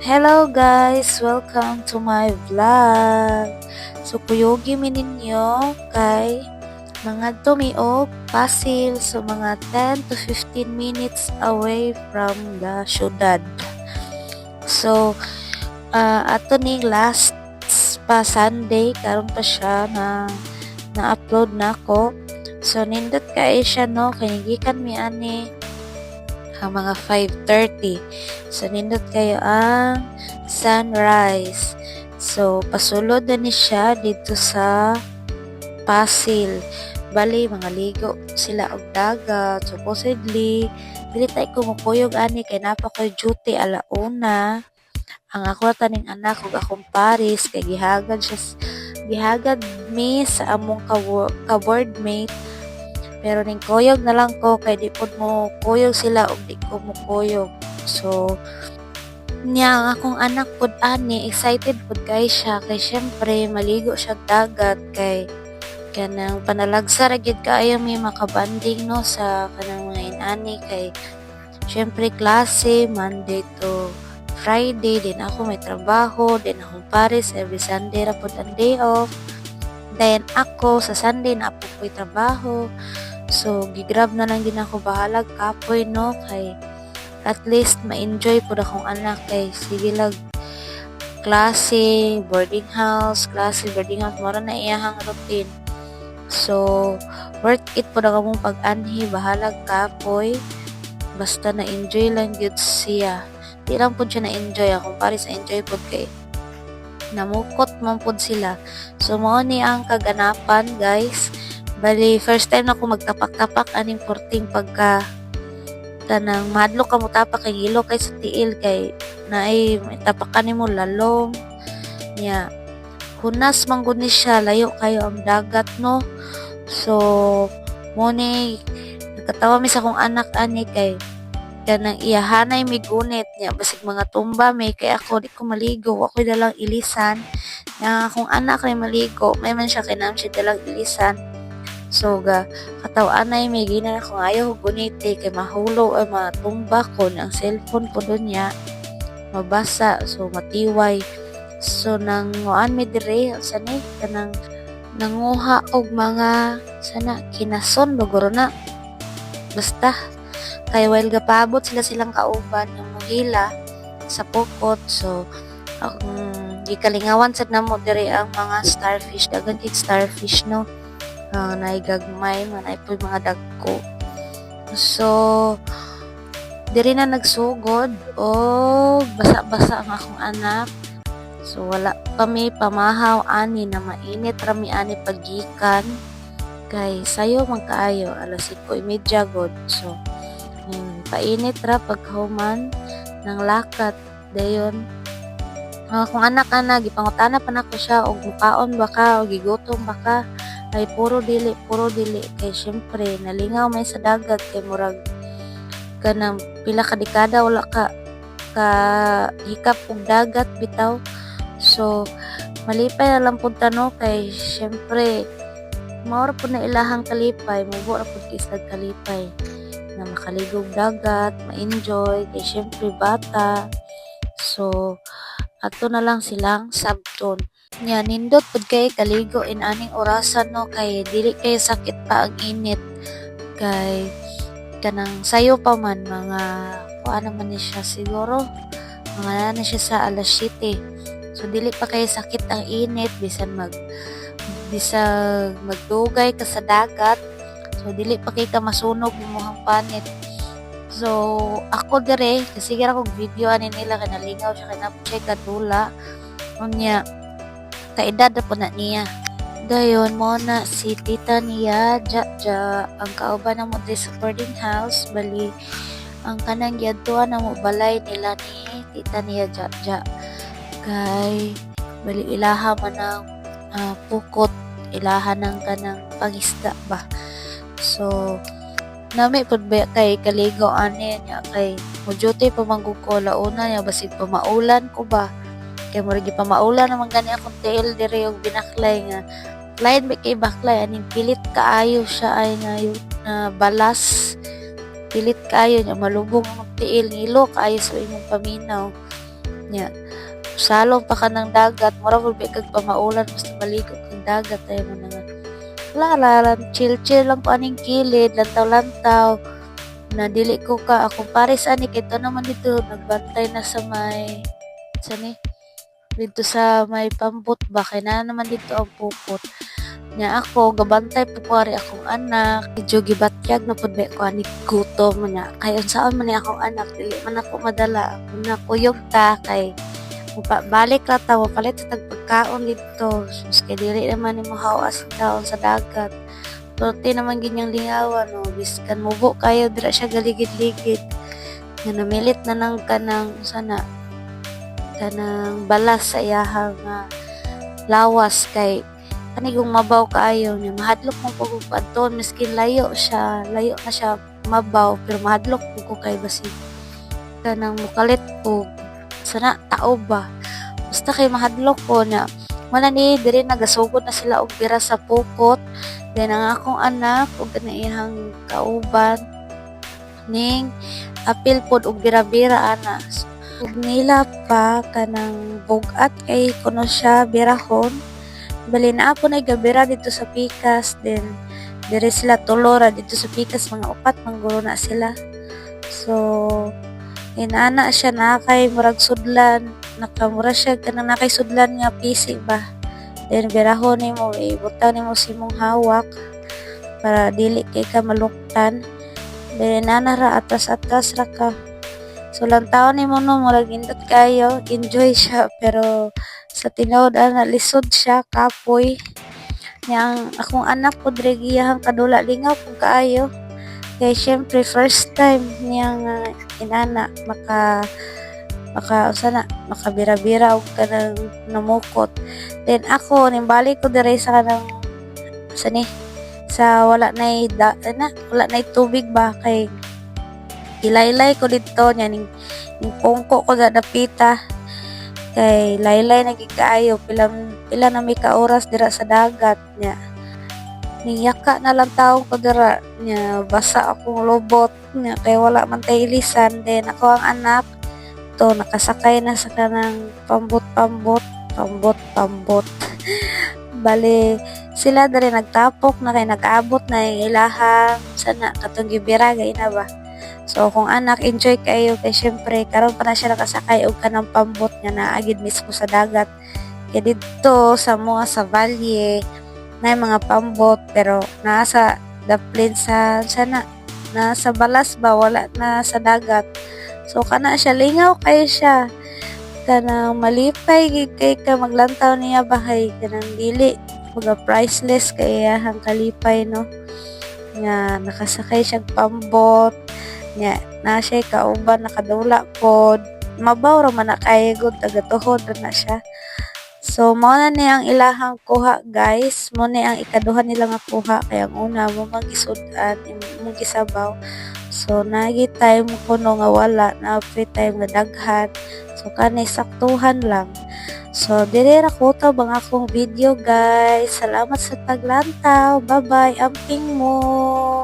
Hello guys! Welcome to my vlog! So, kuyogi mi ninyo kay mga tumiog Pasil so mga 10 to 15 minutes away from the syudad. So, uh, ato ni last pa Sunday karon pa siya na na-upload na ko. So, nindot kay siya no, kay gikan mi ani ang mga 5.30. So, kayo ang sunrise. So, pasulod na ni siya dito sa Pasil. Bali, mga ligo sila og dagat. Supposedly, dili tayo kumukuyog ani kay napa ko duty alauna. Ang ako taning anak ug akong Paris kay gihagad siya gihagad mi sa among ka-boardmate pero ning kuyog na lang ko kay di pod mo kuyog sila ug di ko mo kuyog. So niya akong anak pod ani excited pod kay siya. Kay syempre maligo siya dagat kay kanang panalagsa ra gid kaayo may makabanding no sa kanang mga inani. Kay syempre klase Monday to Friday din ako may trabaho din akong Paris every Sunday ra pod ang day off. Then ako sa Sunday na po ko'y trabaho. So, gigrab na lang din ako bahalag kapoy no kay at least ma-enjoy po akong anak kay sige lag klase, boarding house, klase, boarding house, mara na iyahang routine. So, worth it po na kamong pag-anhi, bahalag kapoy. Basta na-enjoy lang yun siya. Di lang po siya na-enjoy. Akong pare sa enjoy po kay namukot man po sila. So, mo ni ang kaganapan, guys Bali, first time na ako magtapak-tapak aning porting pagka tanang madlo ka mo kay hilo kay sa tiil kay na ay tapakan mo lalong. Niya hunas man gud ni siya layo kayo ang dagat no? So mo ni nakatawa mi sa kong anak ani kay kanang iyahanay mi gunit. Niya basig mga tumba may kay ako di ko maligo. Ako dalang ilisan. Nga akong anak kay maligo. May man siya kay nam siya dalang ilisan So, ga, katawan may gina kung ayaw guniti kay mahulo ay matumba ko ang cellphone ko doon niya. Mabasa so matiway. So nang nguan mi dire sani kanang nanguha og mga sana kinason luguro na. Basta kay while gapabot sila silang kauban ng muhila sa pukot so um, gikalingawan sad namo dire ang mga starfish dagan kay starfish no uh, naigagmay manay po mga dagko. So diri na nagsugod o basa-basa ang akong anak. So wala kami pamahaw ani na mainit rami ani pagikan. Kay sayo man kaayo alas 5:30 god. So um, painit ra paghuman ng lakat dayon ang akong anak ana gipangutana pa nako siya og mukaon ba ka o gigutom ba ka ay puro dili puro dili. Kay syempre nalingaw may sa dagat kay murag kanang pila ka dekada wala ka ka hikap og dagat bitaw. So malipay na lang pud tano kay syempre maura po na ilahang kalipay mubo ra pud isag kalipay na makaligog dagat ma-enjoy. Kay syempre bata. So ato na lang silang sabton Nya nindot pud kay kaligo in aning orasan no? Kay dili kay sakit pa ang init. Kay kanang sayo pa man mga kuan naman ni siya siguro. Mga na siya sa alas 7 so dili pa kay sakit ang init. Bisan mag bisag magdugay ka sa dagat. So dili pa kay ka masunog imong panit. So ako dire kasi gira kog video ani nila kanalingaw siya kanapche kadula unya kaedad po na niya. Dayon mo na si tita niya, ja, ja, ang kauban na mo sa boarding house, bali, ang kanang yadtuan na mo balay nila ni tita niya, ja, ja. Kay, bali ilaha man ng uh, pukot, ilaha ng kanang pangisda ba. So, nami pud ba kay kaligo ani niya kay mo duty pa manggug ko launa niya basig pa maulan ko ba kay mo pa maula naman gani akong tail dire yung binaklay nga. Lain ba kay baklay? Aning pilit kaayo siya ay na yung na balas. Pilit kaayo niya malubong ang tiil ngilo kaayo sa imong paminaw. Nya salong pa ka dagat mura mo kag pamaulan basta maligo kang dagat tayo mo nga. Wala lang chill chill lang po aning kilid lantaw lantaw na dili ko ka ako pares ani kay to naman dito nagbantay na sa may sa ni dito sa may pambot ba na naman dito ang pupot nya ako gabantay po ko ari akong anak. Medyo gibatyag na pud ko ani gutom nya kay unsaon man ni akong anak dili man ako madala. Ako na kuyog ta kay balik ra ta palit sa tagpagkaon dito. Sus kay dili naman ni mahawas taon sa dagat. Perti naman ganyang lingawan no? Biskan mubo kayo dira siya galigid-ligid. Nga namilit na lang kanang sana kanang balas sa iyahang nga lawas kay kanigong mabaw kaayo niya. Mahadlok mo pag adton miskin layo siya layo na siya mabaw pero mahadlok po ko kay basi kanang mukalit po. Sana tao ba? Basta kay mahadlok ko na wala ni diri nagasugod na sila og bira sa pukot. Then ang akong anak ug kaniyang kauban. Ning apil pod og bira-bira ana ug nila pa kanang bugat kay kuno siya birahon. Bali na na gabira dito sa Pikas then dire sila tulora dito sa Pikas mga upat mangguro na sila. So inana siya na kay murag sudlan. Nakamura siya kanang nakay sudlan nga PC ba? Then birahon nimo ibutang nimo si mong hawak para dili kay ka maluktan. Then nanara atas-atas ra ka so lang taon nimo no? Murag indot kayo. Enjoy siya pero sa tinawd ana lisod siya kapoy. Yang akong anak po dire giyahang kadula lingaw pug kaayo. Kay syempre first time niyang uh, inana maka maka sana makabira-bira og kanang namukot. Then ako nimbalik ko dire sa kanang sa ni sa wala na da, na wala na tubig ba? Kay ilaylay ko dito nya ning, ning pungko ko sa dapita kay laylay na gikaayo pila pila na may kaoras dira sa dagat nya. Niyaka na lang taong ko dira nya. Basa akong lobot nya. Kay wala man tay ilisan then ako ang anak. To nakasakay na sa kanang pambot-pambot pambot-pambot. Bali sila dali nagtapok na kay nag-abot na yung ilahang sana katong gibira gay na ba So, kung anak, enjoy kayo kay syempre, karon pa na siya nakasakay og kanang pambot nga naagid mismo sa dagat. Kaya dito sa mga sa valye, na mga pambot, pero nasa daplin sa sana, nasa balas ba, wala na sa dagat. So, kana siya, lingaw kayo siya. Kanang malipay, gid kay ka maglantaw niya bahay, kanang dili, mga priceless kaya hang kalipay, no? Nga, nakasakay siyang pambot, nya na siya kauban nakadula pod mabaw ra man na kay gud tagatuhod na siya so mao na ni ang ilahang kuha guys mo ni ang ikaduha nila nga kuha kay ang una mo magisud-an mo so nagi time kuno nga wala na free time nga daghan so kanay saktuhan lang So, dire ra ko to bang akong video guys. Salamat sa paglantaw. Bye-bye. Amping mo.